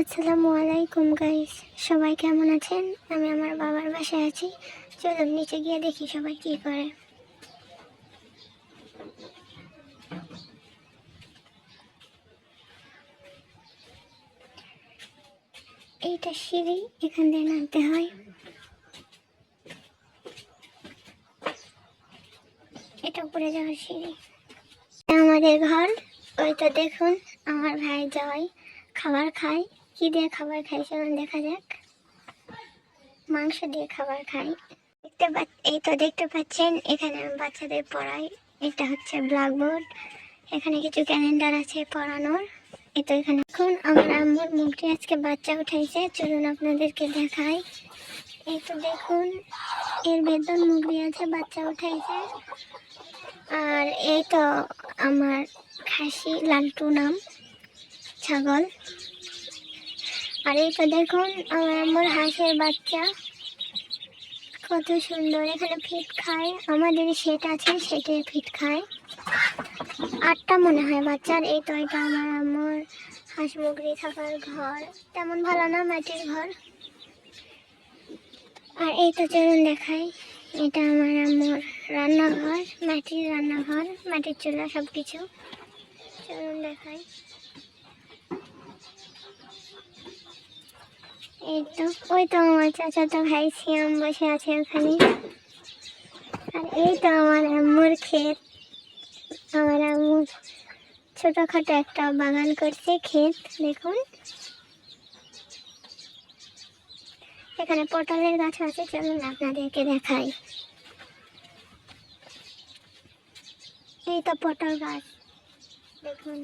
আসসালামু আলাইকুম গাইস সবাই কেমন আছেন? আমি আমার বাবার বাসায় আছি। চলুন নিচে গিয়ে দেখি সবাই কি করে। এইটা সিঁড়ি, এখান দিয়ে নামতে হয়। এটা উপরে যাওয়ার সিঁড়ি। আমাদের ঘর, ওই তো দেখুন, আমার ভাই যাওয়াই খাবার খায়। কি দিয়ে খাবার খাই চলুন দেখা যাক। মাংস দিয়ে খাবার খাই। দেখতে এই তো দেখতে পাচ্ছেন, এখানে আমি বাচ্চাদের পড়াই। এটা হচ্ছে ব্ল্যাকবোর্ড। এখানে কিছু ক্যালেন্ডার আছে পড়ানোর। এই তো এখানে এখন আমার আম্মুর মুখটি আজকে বাচ্চা উঠাইছে। চলুন আপনাদেরকে দেখাই। এই তো দেখুন, এর বেতন মুগড়ি আছে, বাচ্চা উঠাইছে। আর এই তো আমার খাসি লালটু নাম, ছাগল। আর এই তো দেখুন আমার আমার হাঁসের বাচ্চা। কত সুন্দর, এখানে ফিট খায়। আমাদের সেট আছে সেটে ফিট খায়। আটটা মনে হয় বাচ্চার, এই তো এটা আমার আমার হাঁস মুগরি থাকার ঘর। তেমন ভালো না, মাটির ঘর। আর এই তো চলুন দেখাই, এটা আমার আমার রান্নাঘর, মাটির রান্নাঘর, মাটির চুলা সব কিছু চলুন দেখাই। এই তো, ওই তো আমার চাচাতো ভাই সিয়াম বসে আছে ওখানে। আর এই তো আমার আম্মুর ক্ষেত। আমার আম্মু ছোটোখাটো একটা বাগান করছে ক্ষেত, দেখুন। এখানে পটলের গাছ আছে, চলুন আপনাদেরকে দেখাই। এই তো পটল গাছ, দেখুন।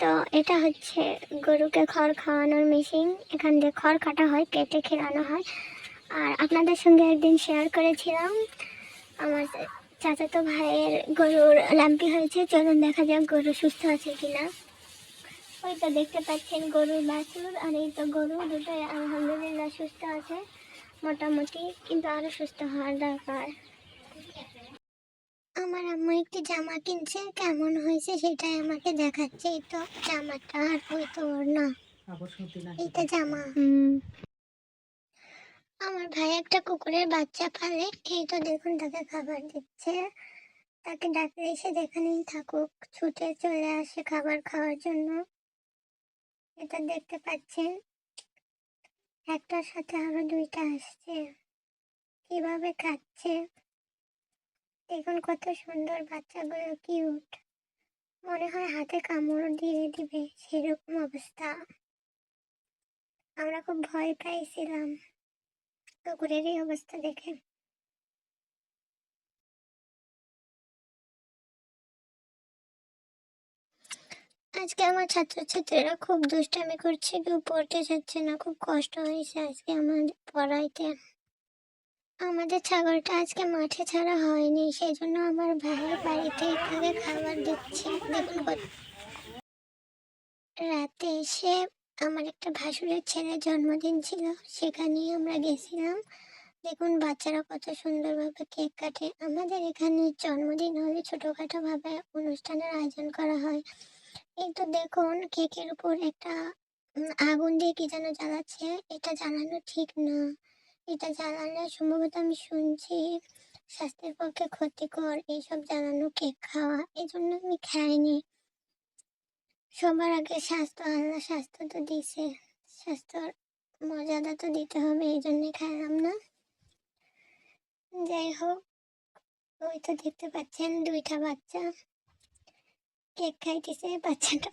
তো এটা হচ্ছে গরুকে খড় খাওয়ানোর মেশিন এখান দিয়ে খড় কাটা হয়, কেটে খেলানো হয়। আর আপনাদের সঙ্গে একদিন শেয়ার করেছিলাম, আমার চাচাতো ভাইয়ের গরুর ল্যাম্পি হয়েছে। চলুন দেখা যাক গরু সুস্থ আছে কিনা। ওই তো দেখতে পাচ্ছেন গরুর বাছুর, আর এই তো গরু দুটোই আলহামদুলিল্লাহ সুস্থ আছে, মোটামুটি। কিন্তু আরও সুস্থ হওয়ার দরকার। আমার আম্মু একটি জামা কিনছে কেমন হয়েছে সেটাই আমাকে দেখাচ্ছে। এই তো জামাটা আর ওই তো ওর না। এইটা জামা। আমার ভাই একটা কুকুরের বাচ্চা পালে এই তো দেখুন তাকে খাবার দিচ্ছে। তাকে ডাকলে এসে যেখানেই থাকুক ছুটে চলে আসে খাবার খাওয়ার জন্য। এটা দেখতে পাচ্ছেন একটার সাথে আরও দুইটা আসছে। কীভাবে খাচ্ছে? দেখুন কত সুন্দর বাচ্চাগুলো কিউট মনে হয় হাতে কামড় দিয়ে দিবে, সেরকম অবস্থা। আমরা খুব ভয় পাইছিলাম। কুকুরের এই অবস্থা দেখে আজকে আমার ছাত্রছাত্রীরা খুব দুষ্টামি করছে, কেউ পড়তে যাচ্ছে না, খুব কষ্ট হয়েছে আজকে আমার পড়াইতে। আমাদের ছাগলটা আজকে মাঠে ছাড়া হয়নি সেই জন্য আমার ভাইয়ের বাড়িতে তাকে খাবার দিচ্ছি। দেখুন রাতে এসে আমার একটা ভাসুরের ছেলের জন্মদিন ছিল, সেখানেই আমরা গেছিলাম। দেখুন বাচ্চারা কত সুন্দরভাবে কেক কাটে। আমাদের এখানে জন্মদিন হলে ছোটোখাটোভাবে অনুষ্ঠানের আয়োজন করা হয়। এই তো দেখুন কেকের উপর একটা আগুন দিয়ে কি যেন জ্বালাচ্ছে, এটা জ্বালানো ঠিক না। এটা জ্বালালে সম্ভবত আমি শুনছি স্বাস্থ্যের পক্ষে ক্ষতিকর এইসব জ্বালানো কেক খাওয়া। এই জন্য আমি খাইনি। সবার আগে স্বাস্থ্য, আল্লাহ স্বাস্থ্য তো দিছে। স্বাস্থ্যর মর্যাদা তো দিতে হবে এই জন্যই খাইলাম না। যাই হোক, ওই তো দেখতে পাচ্ছেন দুইটা বাচ্চা। কেক খাইতেছে বাচ্চাটা।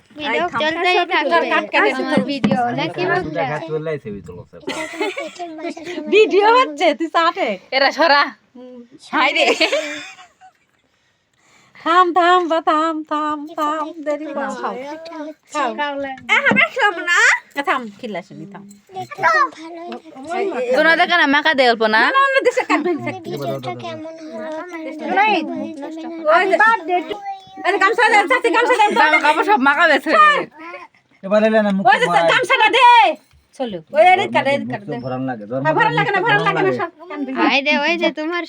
ভিডিও হচ্ছে তুই এরা সরা। হাই রে থাম থাম বা থাম থাম থাম দেরি না। থাম শুনি থাম। তোরা না মাকা দে না? না না দেশে আরে গামছা দে চাচি গামছা দে জামা কাপড় সব মাকা বেছে এবার এলে মুখ ওই যে গামছাটা দে। চলো ওই এদিক কাটে কাটে ভরান লাগে লাগে না ভালো লাগে না আই দে ওই যে তোমার